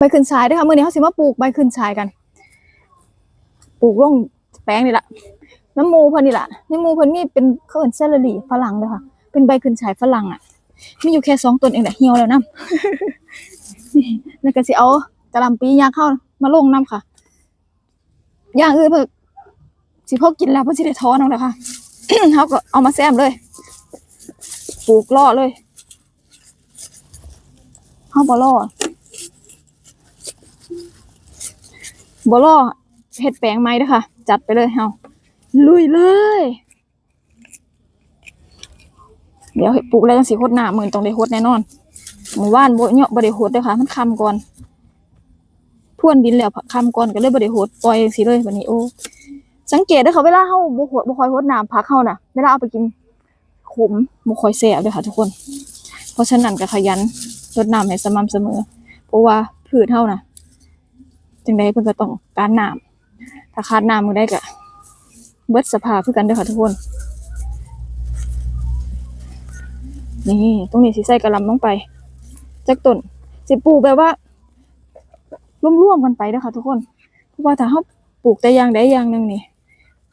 ใบขึ้นชายด้วยค่ะมื้อนี้เขาสิมาปลูกใบขึ้นชายกัน ปลูกลงแปลงนี่แหละน้ำมูเพิ่นนี่แหละในหมูเพิ่นมีเป็นเขาเอิ้นเซลลี่ฝรั่งเด้อค่ะ เป็นใบขึ้นชายฝรั่งอะมีอยู่แค่สองต้นเองแหละเหี่ยวแล้วนํนี่แล้วก็สิเอากะลำปียางเข้ามาลงนํค่ะอย่างอื่นเพิ่นสิพอกินแล้วเพิ่นสิได้ท้อนํแหละค่ะเขาก็เอามาแซมเลยปลูกล่อเลยเฮาบ่ล่อ บล่อเฮ็ดแปลงใหม่เด้อค่ะ จัดไปเลยเฮาลุยเลย เดี๋ยวให้ปลูกแล้วจังสิโคตรหน้ามื้อต้องได้โคตรแน่นอนเมื่อวานโบ่เหยาะบ่ได้โคตรเด้อค่ะ มันคำก่อนพรวนดินแล้วคำก่อนก็เลยบ่ได้โคตรปล่อยจังซี่เลยบัดนี้โอ้สังเกตเด้อค่ะเวลาเฮาบ่โหดบ่ค่อยโคตรน้ำผักเฮาน่ะเวลาเอาไปกินขมบ่ค่อยแซ่บเด้อค่ะทุกคน เพราะฉะนั้นก็ขยันรดน้ำให้สม่ำเสมอ เพราะว่าพืชเฮาน่ะ จังไดเพิ่นก็ต้องการน้ำถ้าขาดน้ำมื้อใดก็เบิดสภาพคือกันเด้อค่ะทุกคน นี่ตรงนี้สิใส่กระลำลงไปจักต้นสิปลูกแบบว่าร่วมๆกันไปเด้อค่ะทุกคนเพราะว่าถ้าเฮาปลูกแต่อย่างใดอย่างหนึ่งนี่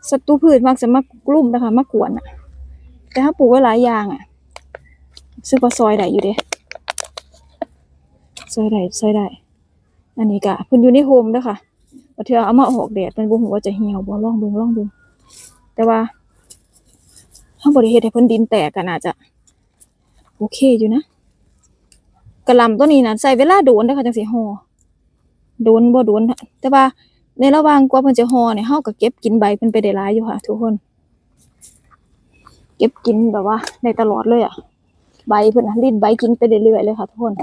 ศัตรูพืชมักจะมากลุ่มนะคะมากวนอะ แต่ถ้าปลูกไว้หลายอย่างอะซึ่งก็ซอยได้อยู่เด้ซอยได้ซอยได้ อันนี้ก็เพิ่นอยู่ในโฮมเด้อค่ะบ่เทื่อเอามาออกแดดเพิ่นบ่ฮู้ว่าจะเหี่ยวบ่ลองเบิ่งลองเบิ่งแต่ว่าเฮาบ่ได้เฮ็ดให้เพิ่นดินแตกก็น่าจะ โอเคอยู่นะกระลำตัวนี้นะใช้เวลาโดนเด้อค่ะจังสิห่อโดนบ่โดนแต่ว่าในระหว่างกว่าเพิ่นจะห่อเนี่ยเฮาก็เก็บกินใบเพิ่นไปได้หลายอยู่ค่ะ ทุกคน เก็บกินแบบว่าได้ตลอดเลยอะ ใบเพิ่นนะรีดใบกินไปเรื่อยๆเลยค่ะ ทุกคน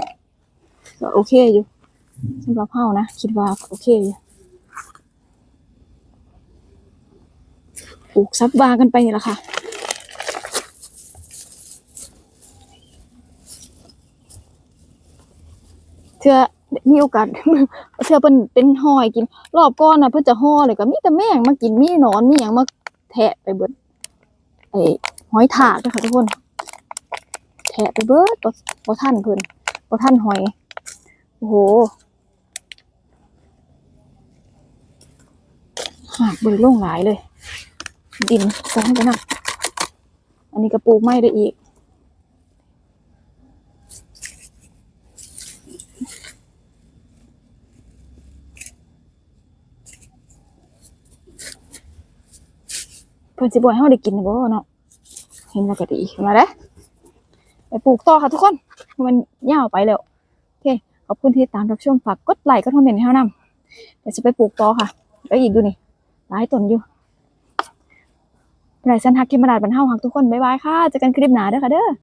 ก็โอเคอยู่ สำหรับเฮานะ คิดว่าโอเคอยู่ปลูกซับวากันไปนี่แหละค่ะเทื่อมีโอกาสเทื่อเพิ่นเป็นหอยกิน รอบก่อนน่ะเพิ่นจะห่อเลยก็มีแต่แมงมากินมีหนอนมีหยังมาแทะไปเบิดไอ้หอยทากเด้อค่ะทุกคน แทะไปเบิดบ่บ่ทันเพิ่นบ่ทันหอย โอ้โหากเบิดลงหลายเลย ดินฟ้องไปนำอันนี้ก็ปลูกไม้ได้อีกเพิ่อนสิบ่ให้เฮาได้กินบ่เนาะเห็นแล้วก็ดีมาเด้อไปปลูกต่อค่ะทุกคน มันยาวไปแล้วโอเคขอบคุณที่ตามรับชมฝากกดไลค์กดคอมเมนต์ให้เฮานำเดี๋ยวจะไปปลูกต่อค่ะไปอีกดูนี่ หลายต้นอยู่ไรสันทักกิมมาดาดบรรเทาหักทุกคน บ๊ายบายค่ะเจอกันคลิปหน้าเด้อค่ะเด้อ